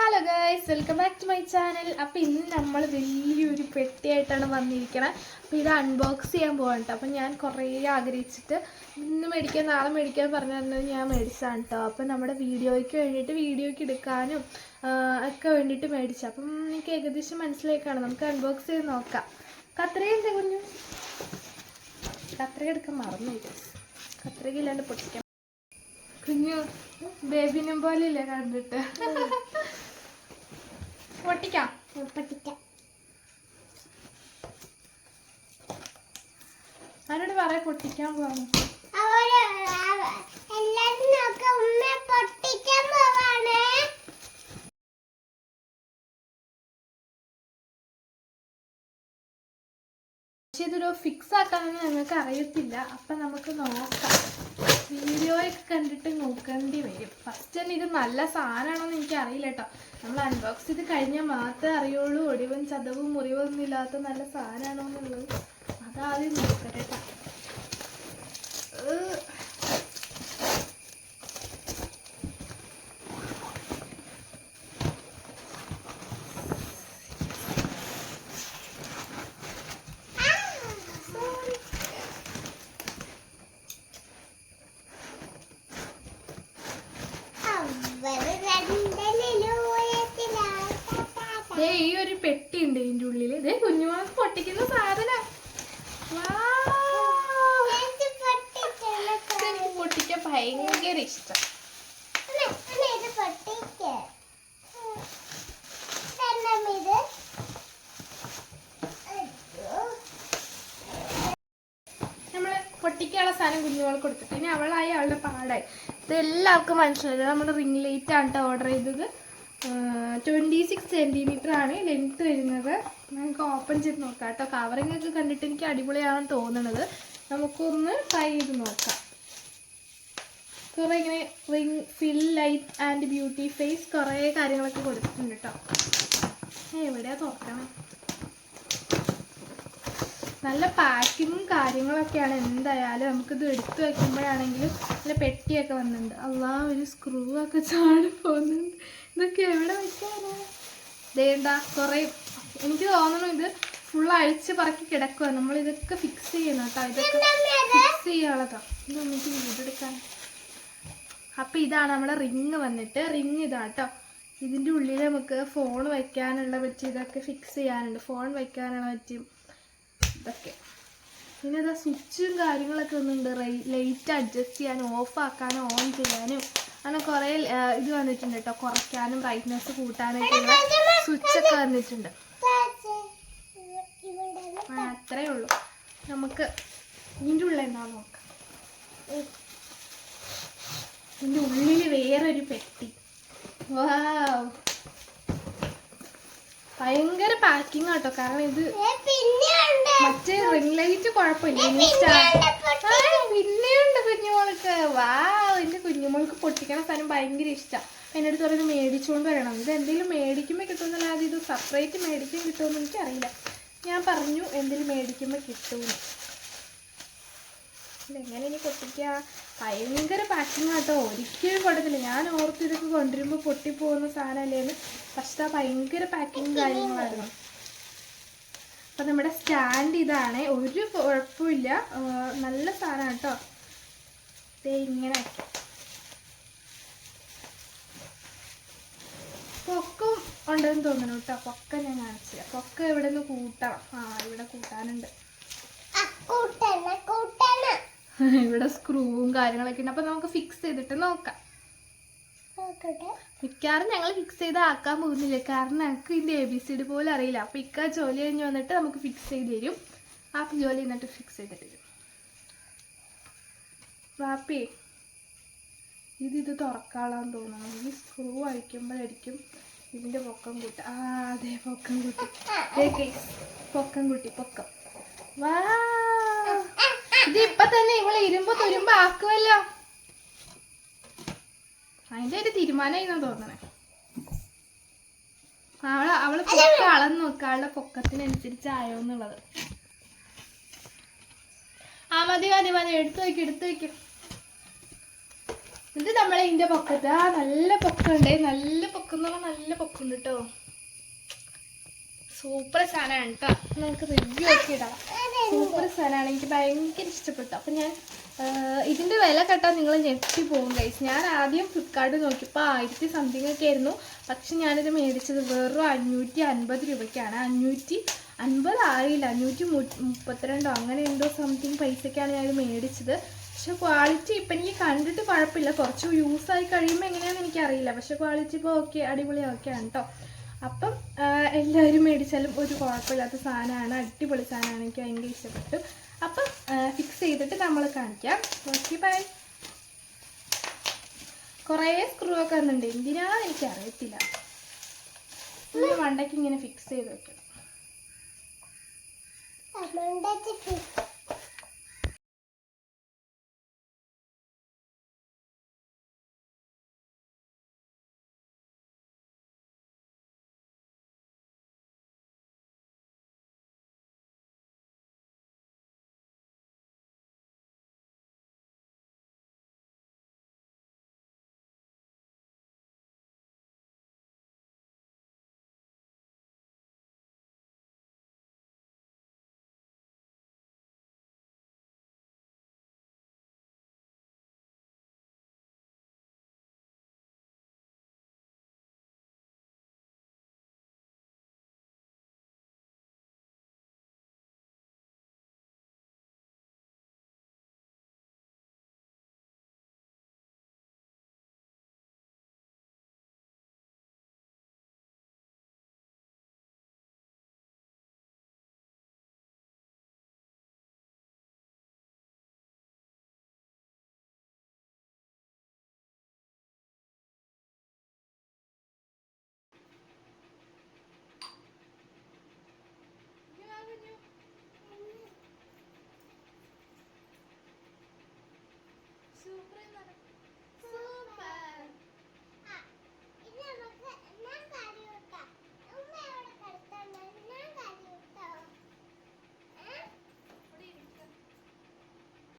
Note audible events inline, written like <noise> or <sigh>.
Hello guys welcome back to my channel അപ്പോൾ ഇന്ന് നമ്മൾ വലിയൊരു പെട്ടിയായിട്ടാണ് വന്നിരിക്കുന്നത് അപ്പോൾ ഇത് അൺബോക്സ് ചെയ്യാൻ പോകണ്ടോ അപ്പോൾ ഞാൻ കുറേ ആഗ്രഹിച്ചിട്ട് ഇന്ന് മേടിക്കാൻ നാളെ മേടിക്കാൻ പറഞ്ഞു തന്നത് ഞാൻ മേടിച്ചതാണ് കേട്ടോ അപ്പോൾ നമ്മുടെ വീഡിയോയ്ക്ക് വേണ്ടിയിട്ട് വീഡിയോയ്ക്ക് എടുക്കാനും ഒക്കെ വേണ്ടിയിട്ട് മേടിച്ചു. അപ്പം എനിക്ക് ഏകദേശം മനസ്സിലായിക്കാണ്? നമുക്ക് അൺബോക്സ് ചെയ്ത് നോക്കാം. കത്രയും കുഞ്ഞു? കത്രയെടുക്കാൻ മറന്നു കത്രയ്ക്ക് ഇല്ലാണ്ട് പൊട്ടിക്കാം കുഞ്ഞു ബേബിനും പോലെ ഇല്ലേ കണ്ടിട്ട്? പൊട്ടിക്കാം. പൊട്ടിക്കാം. ആരോട് പറയാ പൊട്ടിക്കാൻ എല്ലാരും നോക്കാം ഉമ്മ പൊട്ടിക്കാൻ പോവാണ് പക്ഷെ ഇതൊരു ഫിക്സ് ആക്കാനൊന്നും ഞങ്ങൾക്ക് അറിയത്തില്ല. അപ്പം നമുക്ക് നോക്കാം. വീഡിയോയൊക്കെ കണ്ടിട്ട് നോക്കേണ്ടി വരും. ഫസ്റ്റ് തന്നെ ഇത് നല്ല സാധനമാണോന്ന് എനിക്ക് അറിയില്ല കേട്ടോ നമ്മൾ അൺബോക്സ് ചെയ്ത് കഴിഞ്ഞാൽ മാത്രമേ അറിയുള്ളൂ. ഒടിവും ചതവും മുറിവൊന്നും ഇല്ലാത്ത നല്ല സാധനമാണോ എന്നുള്ളത്. അതാദ്യം നോക്കട്ടെ കേട്ടോ ഏഹ്. അവർ രണ്ടിലും ഉയരത്തിലാണ്. ദേ ഈ ഒരു പെട്ടി ഉണ്ട് ഇതേ കുഞ്ഞുമോൾക്ക് പൊട്ടിക്കുന്ന സാധന. പൊട്ടിക്കാൻ ഭയങ്കര ഇഷ്ടം. പൊട്ടിക്ക്. നമ്മൾ പൊട്ടിക്കാനുള്ള സാധനം കുഞ്ഞുമോൾ കൊടുത്തിട്ട് ഇനി അവളായി അവളുടെ പാടായി. ഇത് എല്ലാവർക്കും മനസ്സിലായത് നമ്മുടെ റിംഗ് ലൈറ്റ് ആണ് ഓർഡർ ചെയ്തത്. ട്വന്റി സിക്സ് സെന്റിമീറ്റർ ആണ് ലെങ്ത് വരുന്നത്. നമുക്ക് ഓപ്പൺ ചെയ്ത് നോക്കാം കേട്ടോ. കവറിങ് ഒക്കെ കണ്ടിട്ട് എനിക്ക് അടിപൊളിയാണെന്ന് തോന്നുന്നത് നമുക്കൊന്ന് ട്രൈ ചെയ്ത് നോക്കാം. കുറേ ഇങ്ങനെ ring fill light and beauty face കുറേ കാര്യങ്ങളൊക്കെ കൊടുത്തിട്ടുണ്ട് കേട്ടോ. എവിടെയാണ് തുറക്കണേ? നല്ല പാക്കിങ്ങും കാര്യങ്ങളൊക്കെയാണ്. എന്തായാലും നമുക്കിത് എടുത്തു വെക്കുമ്പോഴാണെങ്കിലും നല്ല പെട്ടിയൊക്കെ വന്നിട്ടുണ്ട്. അല്ലാ ഒരു സ്ക്രൂ ഒക്കെ ചാടി പോകുന്നുണ്ട്. ഇതൊക്കെ എവിടെ വെക്കാനാ? ദേണ്ട കുറേ എനിക്ക് തോന്നുന്നു ഇത് ഫുൾ അഴിച്ച് പറക്കി കിടക്കുക നമ്മൾ ഇതൊക്കെ ഫിക്സ് ചെയ്യണം കേട്ടോ. ഇതൊക്കെ ഫിക്സ് ചെയ്യാനുള്ളതാ. ഇത് നമുക്ക് വീടെടുക്കാൻ അപ്പം ഇതാണ് നമ്മുടെ റിങ് വന്നിട്ട്. റിങ് ഇതാ കേട്ടോ. ഇതിന്റെ ഉള്ളിൽ നമുക്ക് ഫോൺ വയ്ക്കാനുള്ള പറ്റി ഇതൊക്കെ ഫിക്സ് ചെയ്യാനുണ്ട്. ഫോൺ വയ്ക്കാനുള്ള പറ്റും ഇതൊക്കെ. പിന്നെ ഇതാ സ്വിച്ചും കാര്യങ്ങളൊക്കെ ഒന്നുണ്ട് ലൈറ്റ് അഡ്ജസ്റ്റ് ചെയ്യാനും ഓഫ് ആക്കാനും ഓൺ ചെയ്യാനും അങ്ങനെ കുറേ ഇത് വന്നിട്ടുണ്ട് കേട്ടോ കുറയ്ക്കാനും ബ്രൈറ്റ്നെസ് കൂട്ടാനൊക്കെ ഉള്ള സ്വിച്ചൊക്കെ വന്നിട്ടുണ്ട്. അത്രേ ഉള്ളൂ. നമുക്ക് ഇതിന്റെ ഉള്ളിൽ എന്താ നോക്കാം? ഇതിന്റെ ഉള്ളിൽ വേറൊരു പെട്ടി. വാവ് ഭയങ്കര പാക്കിംഗ് ആട്ടോ. കാരണം ഇത്. മറ്റേ റിംഗ് ലൈറ്റ് കുഴപ്പമില്ല. പിന്നെയുണ്ട് കുഞ്ഞുമോൾക്ക്. വാ എന്റെ കുഞ്ഞുമോൾക്ക് പൊട്ടിക്കണ സാധനം ഭയങ്കര ഇഷ്ടമാണ് എന്റെ അടുത്ത് പറയുന്നത് മേടിച്ചുകൊണ്ട് വരണം. ഇത് എന്തെങ്കിലും മേടിക്കുമ്പോൾ കിട്ടുമെന്നല്ലാതെ ഇത് സെപ്പറേറ്റ് മേടിക്കാൻ കിട്ടുമെന്ന് എനിക്കറിയില്ല. ഞാൻ പറഞ്ഞു എന്തെങ്കിലും മേടിക്കുമ്പോൾ കിട്ടുമെന്ന്. എങ്ങനെ ഇനി പൊട്ടിക്കുക ഭയങ്കര പാക്കിംഗ് ആട്ടോ. ഒരിക്കലും കൊണ്ടത്തില്ല. ഞാൻ ഓർത്ത് ഇതൊക്കെ കൊണ്ടുവരുമ്പോൾ പൊട്ടിപ്പോകുന്ന സാധനമല്ലേന്ന് പക്ഷെ ഭയങ്കര പാക്കിങ് കാര്യങ്ങളായിരുന്നു. അപ്പം നമ്മുടെ സ്റ്റാൻഡ് ഇതാണ്. ഒരു കുഴപ്പമില്ല. നല്ല സാധനമാണ് കേട്ടോ ദേ ഇങ്ങനെ. പൊക്കും ഉണ്ടെന്ന് തോന്നുന്നു കേട്ടോ പൊക്ക ഞാൻ കാണിച്ചില്ല പൊക്ക ഇവിടെ നിന്ന് കൂട്ടണം. ആ ഇവിടെ കൂട്ടാനുണ്ട്. കൂട്ടല്ല കൂട്ടണ. <laughs> ഇവിടെ സ്ക്രൂവും കാര്യങ്ങളൊക്കെ ഉണ്ട് അപ്പൊ നമുക്ക് ഫിക്സ് ചെയ്തിട്ട് നോക്കാം. മിക്കാറും മിക്കവാറും ഞങ്ങൾ ഫിക്സ് ചെയ്ത് ആക്കാൻ പോകുന്നില്ല? കാരണം ഞങ്ങൾക്ക് ഇതിന്റെ എ ബി സി ഡി പോലും അറിയില്ല. അപ്പൊ ഇക്ക ജോലി കഴിഞ്ഞ് വന്നിട്ട് നമുക്ക് ഫിക്സ് ചെയ്ത് തരും. ആ ജോലി എന്നിട്ട് ഫിക്സ് ചെയ്ത് തരും. വാപ്പി ഇത് ഇത് തുറക്കാളാന്ന് തോന്നുന്നു. ഈ സ്ക്രൂ അഴിക്കുമ്പോഴായിരിക്കും ഇതിന്റെ പൊക്കം കൂട്ട ആ അതെ പൊക്കം കൂട്ടി. പൊക്കം കൂട്ടി പൊക്കം. വാ ഇത് ഇപ്പൊ തന്നെ ഇവൾ ഇരുമ്പ് തുരുമ്പ് ആക്കുമല്ലോ അതിന്റെ ഒരു തീരുമാനമായിരുന്നു തോന്നണേ. അവൾ അവൾ പൊക്ക അളന്ന് നോക്കുക അവളുടെ പൊക്കത്തിനനുസരിച്ച് ആയോ എന്നുള്ളത്. ആ മതി മതി മതി. എടുത്തു വയ്ക്കും എടുത്തു വയ്ക്കും ഇത് നമ്മളെ ഇതിന്റെ പൊക്കത്ത്. ആ നല്ല പൊക്കമുണ്ട്. നല്ല പൊക്കം എന്ന് പറഞ്ഞാൽ നല്ല പൊക്കമുണ്ട് കേട്ടോ സൂപ്പർ സാധനമാണ് കേട്ടോ നമുക്ക് റിവ്യൂ ഒക്കെ ഇടാം. സൂപ്പർ സാധനമാണ്. എനിക്ക് ഭയങ്കര ഇഷ്ടപ്പെട്ടു. അപ്പം ഞാൻ ഇതിന്റെ വില കേട്ടാൽ നിങ്ങൾ ഞെട്ടി പോകും കൈസ് ഞാൻ ആദ്യം ഫ്ലിപ്കാർട്ട് നോക്കിയപ്പോൾ ആയിരത്തി സംതിങ് ഒക്കെ ആയിരുന്നു. പക്ഷെ ഞാനിത് മേടിച്ചത് വെറും അഞ്ഞൂറ്റി അൻപത് രൂപയ്ക്കാണ്. അഞ്ഞൂറ്റി അൻപത് ആയില്ല. അഞ്ഞൂറ്റി മുപ്പത്തിരണ്ടോ അങ്ങനെ എന്തോ സംതിങ് പൈസയ്ക്കാണ് ഞാനിത് മേടിച്ചത്. പക്ഷെ ക്വാളിറ്റി ഇപ്പം എനിക്ക് കണ്ടിട്ട് കുഴപ്പമില്ല. കുറച്ച് യൂസ് ആയി കഴിയുമ്പോൾ എങ്ങനെയാണെന്ന് എനിക്കറിയില്ല. പക്ഷെ ക്വാളിറ്റി ഇപ്പോൾ ഓക്കെ അടിപൊളി ഓക്കെയാണ് കേട്ടോ അപ്പം എല്ലാവരും മേടിച്ചാലും ഒരു കുഴപ്പമില്ലാത്ത സാധനമാണ് അടിപൊളി സാധനമാണ് എനിക്ക് ഭയങ്കര ഇഷ്ടപ്പെട്ടു. അപ്പം ഫിക്സ് ചെയ്തിട്ട് നമ്മൾ കാണിക്കാം. ഓക്കെ ബൈ കുറേ സ്ക്രൂ ഒക്കെ വന്നിട്ടുണ്ട്. എന്തിനാ എനിക്ക് അറിയത്തില്ല ഇതിന്റെ മണ്ടയ്ക്ക് ഇങ്ങനെ ഫിക്സ് ചെയ്ത് വെക്കണം.